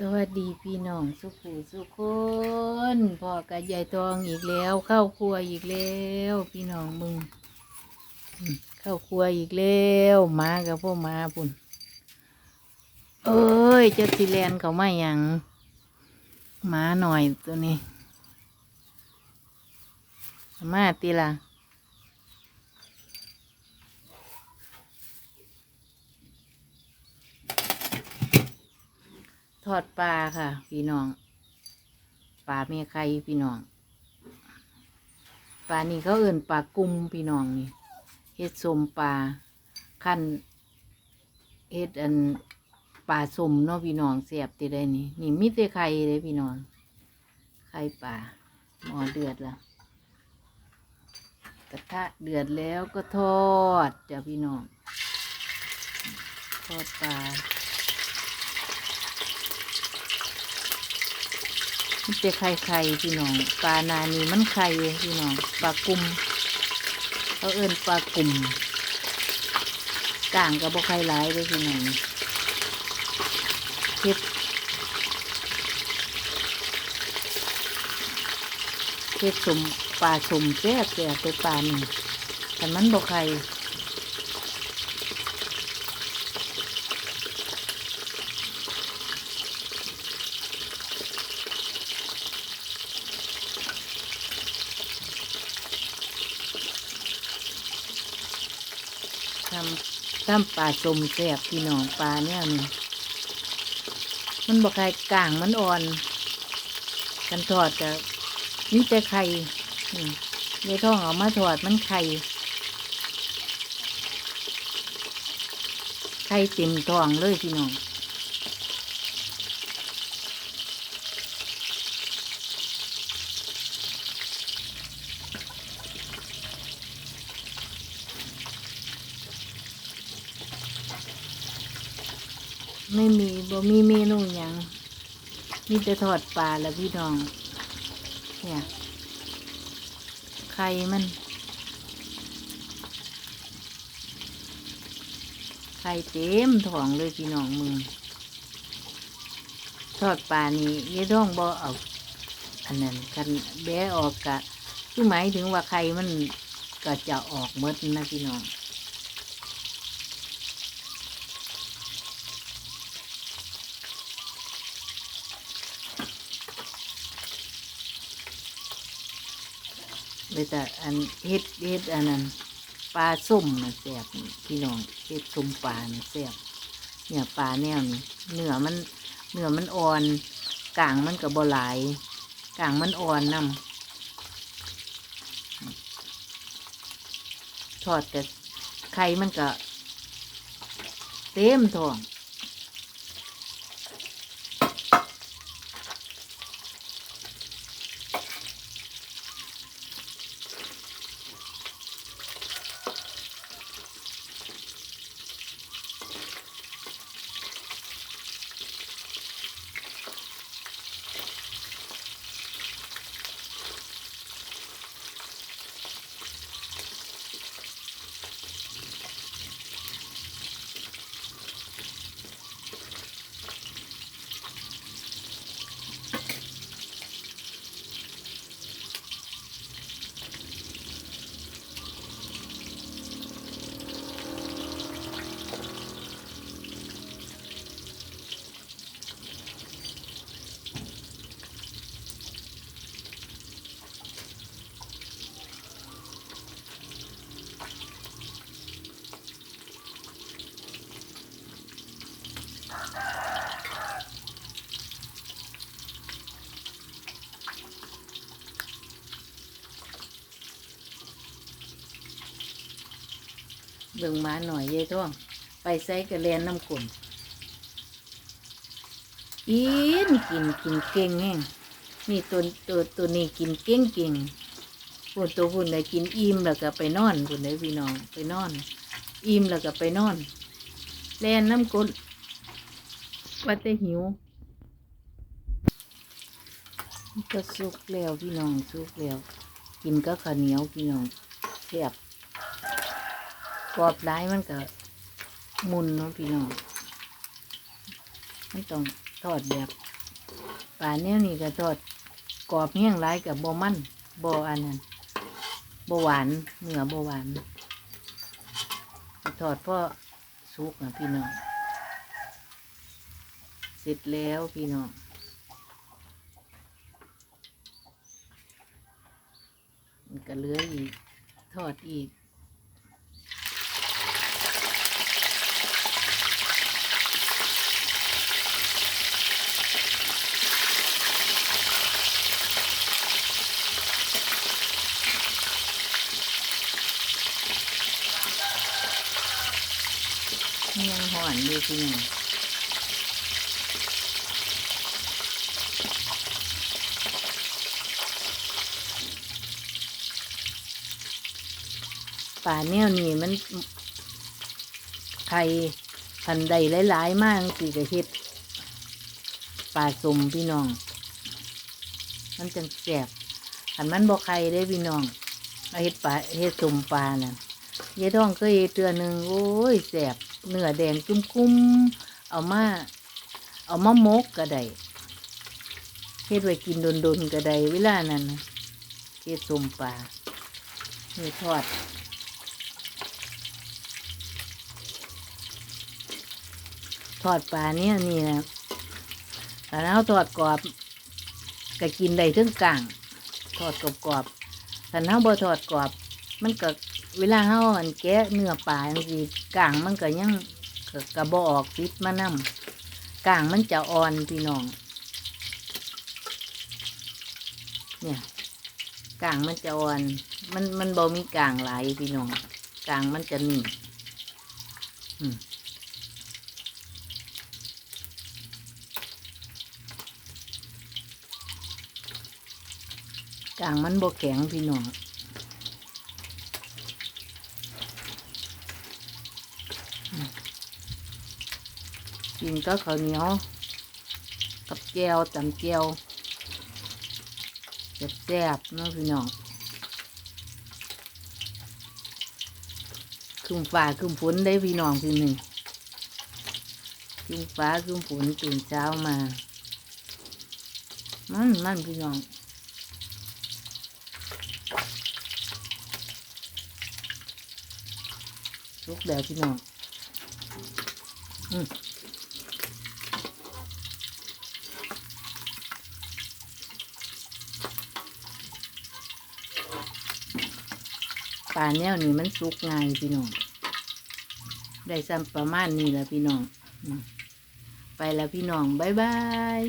สวัสดีพี่น้องสุขูสุขคนพ่อกับยายทองอีกแล้ว เข้าครัวอีกแล้ว พี่น้องมึงเข้าครัวอีกแล้วหมากับพ่อมาพุ่นเอ้ยเจะสิแลนเขาไม่ยังหมาหน่อยตัวนี้ มาตีละ ทอดปลาค่ะ พี่น้องปลาเมียไข่พี่น้องปลานี่เขาเอื่นปลากุมพี่น้องนี่เฮ็ดสมปลาขั้นเฮ็ดอันปลาสมเนาะพี่น้องเสียบติได้นี่นี่มีแต่ไข่เลยพี่น้องไข่ปลาหมอเดือดล้วกระทะเดือดแล้วก็ทอดจ้ะพี่น้องทอดปลา มันจะไข่ไข่พี่น้องปลานานีมันไข่พี่น้องปลากุมเขาเอิ้นปลากุมก่างกับบ่ไข่หลายเลยพี่น้องเฮ็ดเฮ็ดสมปลาสมแซ่บแซ่บไปปลาหนึ่งแต่มันบ่ไข่ทำทำปลาสมแสบพี่น้องปลาเนี่ยนี่มันบอกไข่ก่างมันอ่อน กันทอดกับนี่แต่ไข่อืมยายท้องเอามาทอดมันไข่ไข่เต็มท้องเลยพี่น้อง ไม่มีบ่มีเมนูหยังมีแต่ทอดปลาแล้วพี่น้อง เนี่ยไข่มัน ไข่เต็มท้องเลยพี่น้องมึงทอดปลานี่ยายท้องบ่เอาอันนั้นกันแบะออกกะคือหมายถึงว่าไข่มันก็จะออกหมดนะพี่น้อง เลยแต่อันเฮ็ดเฮ็ดอันนั้นปลาส้มนะแซ่บพี่น้องเฮ็ดส้มปลานะแซ่บเนี่ยปลาแนวนี้เนื้อมันเนื้อมันอ่อนกลางมันก็บ่หลายกลางมันอ่อนนํทอดกับไข่มันก็เต็มท้อง เบิ่งมาหน่อยยายท้องไปใส่กระเรียนน้ำกลนอินกินกินเก่งแห้งนี่ตัวตัวตัวนี้กินเก่งเก่งพูนตัวพูนได้กินอิ่มแล้วก็ไปนอนพูนได้พี่น้องไปนอน อิ่มแล้วก็ไปนอนแลนน้ำกลนว่าแต่หิวก็สุกแล้วพี่น้องสุกแล้ว กินก็ข้าวเหนียวพี่น้องแซ่บ กรอบร้ายมันก็มุนเนาะพี่น้องมันต้องทอดแบบปลาแนวนี้ก็ทอดกรอบเฮี้ยงหลายกับบ่มันบ่อันนั้นบ่หวานเนื้อบ่หวานทอดเพราะสุกนะพี่น้องเสร็จแล้วพี่น้องมันก็เลืออีก ทอดอีก ยังห่ อนอยู่พี่น้องป่าแนวนี้มันไข่พันใดหลาย ๆ มากสิจะเฮ็ดป่าสมพี่น้อง มันจังแสบอันมันบ่ไข่ได้พี่น้องเอาเฮ็ดป่าเฮ็ดสมปลาน่ะยายท้องเคยเตือนหนึ่งโอ้ยแสบ เนื้อแดงจุ้มกุ้มๆ เอามาเอามามกก็ได้เฮ็ดไว้กินโดนๆก็ได้เวลานั้นเฮ็ดสมปลาเฮ็ดทอดทอดปลาเนี่ยนี่นะแต่เราทอดกรอบก็กินได้ทั้งกลางทอดกรอบๆแต่เราบ่ทอดกรอบ มันก็ เวลาเฮาอันแกะเนื้อปลาจังซี่กลางมันก็ยังก็กระบออกติดมานํกลางมันจะอ่อนพี่น้อง เนี่ยกลางมันจะอ่อน มันมันบ่มีกลางหลายพี่น้องกลางมันจะนิ่มอืมกลางมันบ่แข็งพี่น้อง กินก็ข้าวเหนียว กับแก้วตำแก้วแซ่บๆเนาะพี่น้องครึมฟ้าครึมฝนได้พี่น้องพี่หนึ่งครึมฟ้าครึมฝนตื่นเช้ามา มันมันพี่น้องลุกแล้วพี่น้อง อืม ปลาแนวนี้มันสุกง่ายพี่น้อง ได้ซ้ำประมาณนี้แหละพี่น้อง ไปแล้วพี่น้อง บ๊ายบาย